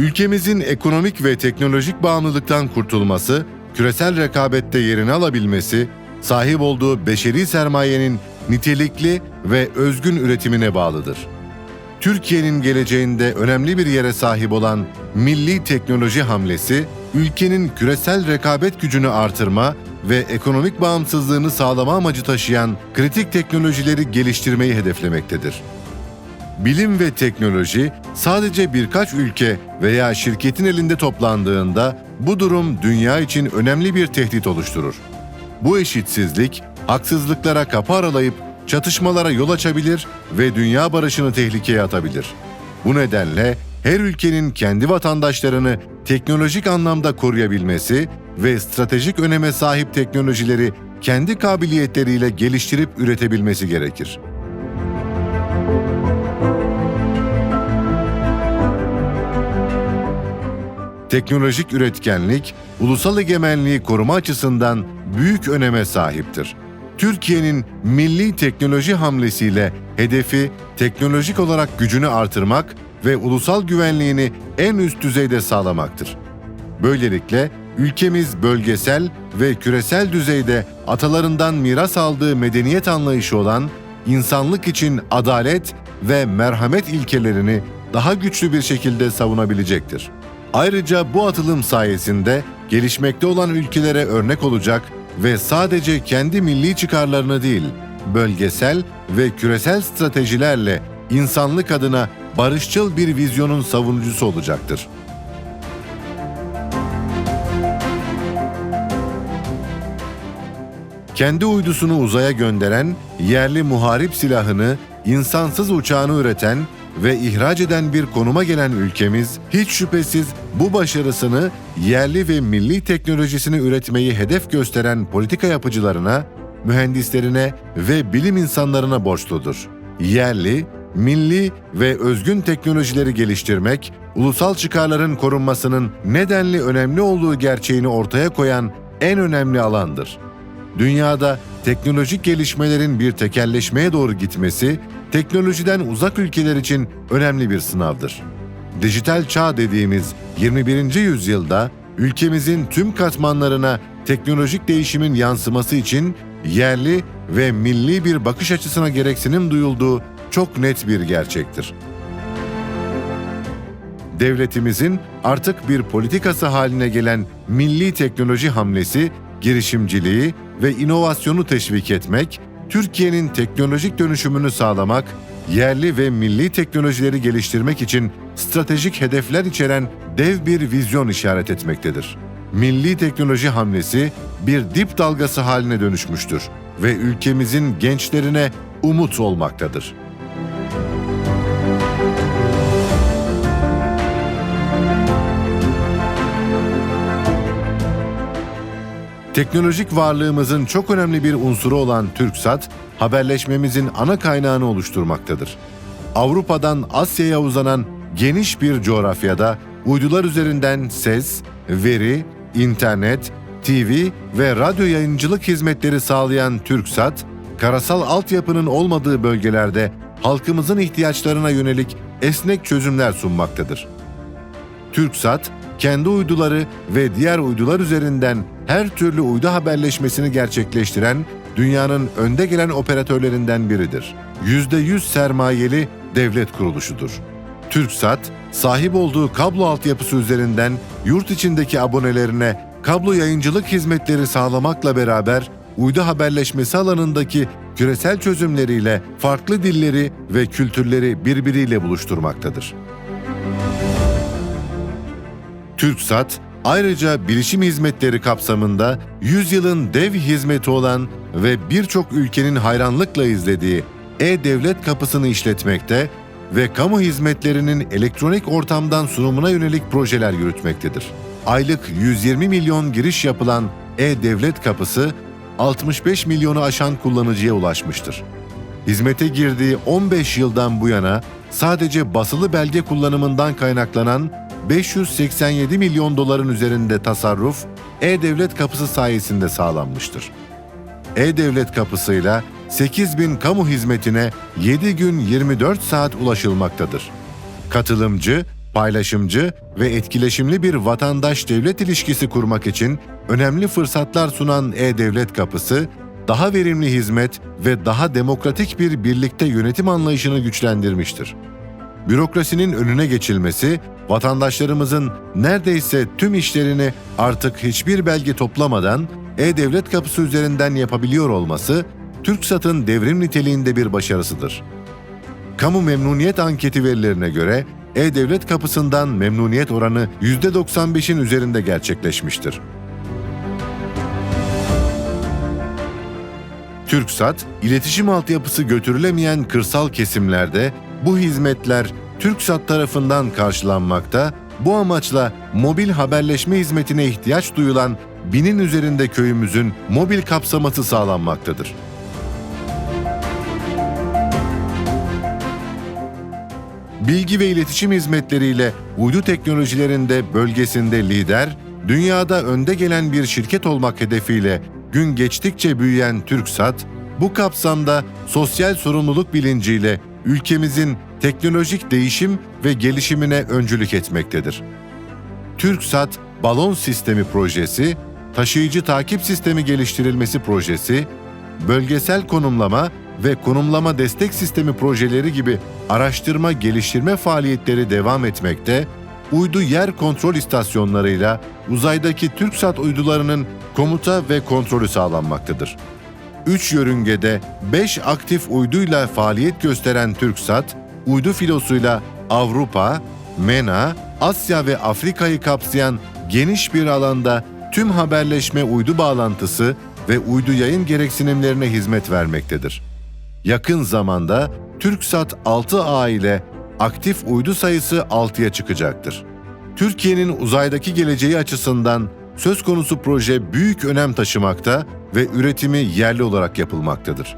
Ülkemizin ekonomik ve teknolojik bağımlılıktan kurtulması, küresel rekabette yerini alabilmesi, sahip olduğu beşeri sermayenin nitelikli ve özgün üretimine bağlıdır. Türkiye'nin geleceğinde önemli bir yere sahip olan milli teknoloji hamlesi, ülkenin küresel rekabet gücünü artırma ve ekonomik bağımsızlığını sağlama amacı taşıyan kritik teknolojileri geliştirmeyi hedeflemektedir. Bilim ve teknoloji sadece birkaç ülke veya şirketin elinde toplandığında bu durum dünya için önemli bir tehdit oluşturur. Bu eşitsizlik haksızlıklara kapı aralayıp çatışmalara yol açabilir ve dünya barışını tehlikeye atabilir. Bu nedenle her ülkenin kendi vatandaşlarını teknolojik anlamda koruyabilmesi ve stratejik öneme sahip teknolojileri kendi kabiliyetleriyle geliştirip üretebilmesi gerekir. Teknolojik üretkenlik, ulusal egemenliği koruma açısından büyük öneme sahiptir. Türkiye'nin milli teknoloji hamlesiyle hedefi teknolojik olarak gücünü artırmak ve ulusal güvenliğini en üst düzeyde sağlamaktır. Böylelikle ülkemiz bölgesel ve küresel düzeyde atalarından miras aldığı medeniyet anlayışı olan insanlık için adalet ve merhamet ilkelerini daha güçlü bir şekilde savunabilecektir. Ayrıca bu atılım sayesinde gelişmekte olan ülkelere örnek olacak ve sadece kendi milli çıkarlarını değil, bölgesel ve küresel stratejilerle insanlık adına barışçıl bir vizyonun savunucusu olacaktır. Kendi uydusunu uzaya gönderen, yerli muharip silahını, insansız uçağını üreten ve ihraç eden bir konuma gelen ülkemiz hiç şüphesiz bu başarısını yerli ve milli teknolojisini üretmeyi hedef gösteren politika yapıcılarına, mühendislerine ve bilim insanlarına borçludur. Yerli, milli ve özgün teknolojileri geliştirmek, ulusal çıkarların korunmasının nedenli önemli olduğu gerçeğini ortaya koyan en önemli alandır. Dünyada teknolojik gelişmelerin bir tekelleşmeye doğru gitmesi, teknolojiden uzak ülkeler için önemli bir sınavdır. Dijital çağ dediğimiz 21. yüzyılda ülkemizin tüm katmanlarına teknolojik değişimin yansıması için yerli ve milli bir bakış açısına gereksinim duyulduğu çok net bir gerçektir. Devletimizin artık bir politikası haline gelen milli teknoloji hamlesi, girişimciliği ve inovasyonu teşvik etmek, Türkiye'nin teknolojik dönüşümünü sağlamak, yerli ve milli teknolojileri geliştirmek için stratejik hedefler içeren dev bir vizyon işaret etmektedir. Milli teknoloji hamlesi bir dip dalgası haline dönüşmüştür ve ülkemizin gençlerine umut olmaktadır. Teknolojik varlığımızın çok önemli bir unsuru olan TürkSat, haberleşmemizin ana kaynağını oluşturmaktadır. Avrupa'dan Asya'ya uzanan geniş bir coğrafyada uydular üzerinden ses, veri, internet, TV ve radyo yayıncılık hizmetleri sağlayan TürkSat, karasal altyapının olmadığı bölgelerde halkımızın ihtiyaçlarına yönelik esnek çözümler sunmaktadır. TürkSat, kendi uyduları ve diğer uydular üzerinden her türlü uydu haberleşmesini gerçekleştiren dünyanın önde gelen operatörlerinden biridir. %100 sermayeli devlet kuruluşudur. TürkSat, sahip olduğu kablo altyapısı üzerinden yurt içindeki abonelerine kablo yayıncılık hizmetleri sağlamakla beraber uydu haberleşmesi alanındaki küresel çözümleriyle farklı dilleri ve kültürleri birbiriyle buluşturmaktadır. TürkSat, ayrıca bilişim hizmetleri kapsamında 100 yılın dev hizmeti olan ve birçok ülkenin hayranlıkla izlediği e-Devlet kapısını işletmekte ve kamu hizmetlerinin elektronik ortamdan sunumuna yönelik projeler yürütmektedir. Aylık 120 milyon giriş yapılan e-Devlet kapısı 65 milyonu aşan kullanıcıya ulaşmıştır. Hizmete girdiği 15 yıldan bu yana sadece basılı belge kullanımından kaynaklanan 587 milyon doların üzerinde tasarruf E-Devlet Kapısı sayesinde sağlanmıştır. E-Devlet Kapısı'yla 8 bin kamu hizmetine 7 gün 24 saat ulaşılmaktadır. Katılımcı paylaşımcı ve etkileşimli bir vatandaş-devlet ilişkisi kurmak için önemli fırsatlar sunan E-Devlet Kapısı, daha verimli hizmet ve daha demokratik bir birlikte yönetim anlayışını güçlendirmiştir. Bürokrasinin önüne geçilmesi, vatandaşlarımızın neredeyse tüm işlerini artık hiçbir belge toplamadan E-Devlet Kapısı üzerinden yapabiliyor olması, TürkSat'ın devrim niteliğinde bir başarısıdır. Kamu memnuniyet anketi verilerine göre E-Devlet kapısından memnuniyet oranı %95'in üzerinde gerçekleşmiştir. TürkSat, iletişim altyapısı götürülemeyen kırsal kesimlerde bu hizmetler TürkSat tarafından karşılanmakta, bu amaçla mobil haberleşme hizmetine ihtiyaç duyulan binin üzerinde köyümüzün mobil kapsaması sağlanmaktadır. bilgi ve iletişim hizmetleriyle uydu teknolojilerinde bölgesinde lider, dünyada önde gelen bir şirket olmak hedefiyle gün geçtikçe büyüyen TürkSat, bu kapsamda sosyal sorumluluk bilinciyle ülkemizin teknolojik değişim ve gelişimine öncülük etmektedir. TürkSat Balon Sistemi Projesi, Taşıyıcı Takip Sistemi Geliştirilmesi Projesi, Bölgesel Konumlama ve Konumlama Destek Sistemi projeleri gibi araştırma geliştirme faaliyetleri devam etmekte, uydu yer kontrol istasyonlarıyla uzaydaki TürkSat uydularının komuta ve kontrolü sağlanmaktadır. 3 yörüngede 5 aktif uyduyla faaliyet gösteren TürkSat, uydu filosuyla Avrupa, MENA, Asya ve Afrika'yı kapsayan geniş bir alanda tüm haberleşme uydu bağlantısı ve uydu yayın gereksinimlerine hizmet vermektedir. Yakın zamanda TürkSat 6A ile aktif uydu sayısı 6'ya çıkacaktır. Türkiye'nin uzaydaki geleceği açısından söz konusu proje büyük önem taşımakta ve üretimi yerli olarak yapılmaktadır.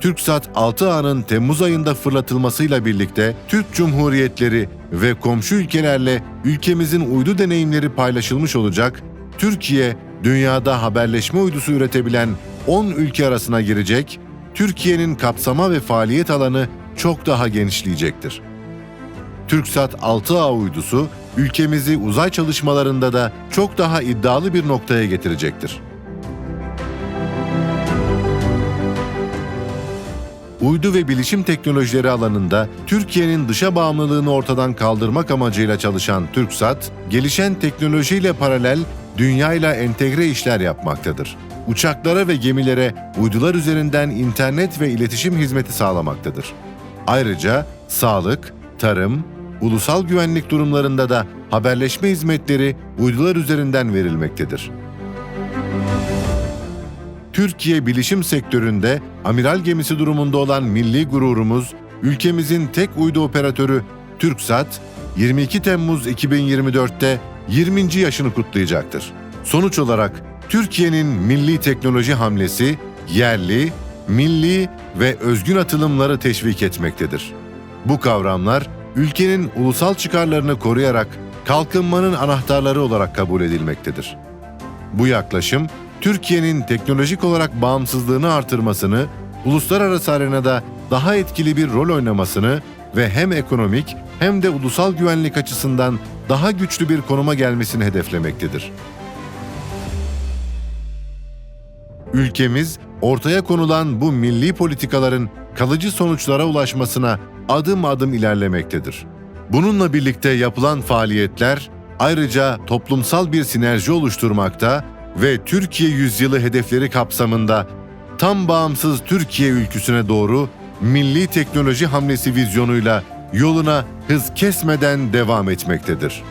TürkSat 6A'nın Temmuz ayında fırlatılmasıyla birlikte Türk Cumhuriyetleri ve komşu ülkelerle ülkemizin uydu deneyimleri paylaşılmış olacak, Türkiye, dünyada haberleşme uydusu üretebilen 10 ülke arasına girecek, Türkiye'nin kapsama ve faaliyet alanı çok daha genişleyecektir. TürkSat 6A uydusu ülkemizi uzay çalışmalarında da çok daha iddialı bir noktaya getirecektir. Uydu ve bilişim teknolojileri alanında Türkiye'nin dışa bağımlılığını ortadan kaldırmak amacıyla çalışan TürkSat, gelişen teknolojiyle paralel dünyayla entegre işler yapmaktadır. Uçaklara ve gemilere uydular üzerinden internet ve iletişim hizmeti sağlamaktadır. Ayrıca sağlık, tarım, ulusal güvenlik durumlarında da haberleşme hizmetleri uydular üzerinden verilmektedir. Türkiye bilişim sektöründe amiral gemisi durumunda olan milli gururumuz, ülkemizin tek uydu operatörü TürkSat, 22 Temmuz 2024'te 20. yaşını kutlayacaktır. Sonuç olarak Türkiye'nin milli teknoloji hamlesi yerli, milli ve özgün atılımları teşvik etmektedir. Bu kavramlar ülkenin ulusal çıkarlarını koruyarak kalkınmanın anahtarları olarak kabul edilmektedir. Bu yaklaşım Türkiye'nin teknolojik olarak bağımsızlığını artırmasını, uluslararası arenada daha etkili bir rol oynamasını ve hem ekonomik hem de ulusal güvenlik açısından daha güçlü bir konuma gelmesini hedeflemektedir. Ülkemiz ortaya konulan bu milli politikaların kalıcı sonuçlara ulaşmasına adım adım ilerlemektedir. Bununla birlikte yapılan faaliyetler ayrıca toplumsal bir sinerji oluşturmakta ve Türkiye yüzyılı hedefleri kapsamında tam bağımsız Türkiye ülküsüne doğru milli teknoloji hamlesi vizyonuyla yoluna hız kesmeden devam etmektedir.